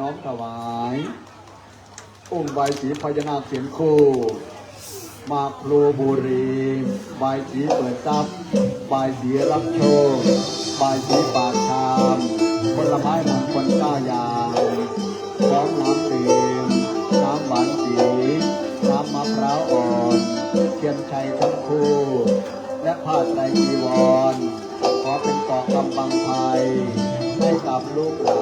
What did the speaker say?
น้อมถวายองค์ใบสีพญานาคเสียงคู่มาโครบุรีใบสีเปิดทรัพย์ใบสีรับโชคใบสีปากชามผลไม้มงคลก้ายางขอมน้ำเตี๋มน้ำหวานสีน้ำมะพร้าวอ่อนเทียนชัยทั้งคู่ และผ้าไตรจีวร ขอเป็นเกาะกำบังไทยให้กับลูกหลาน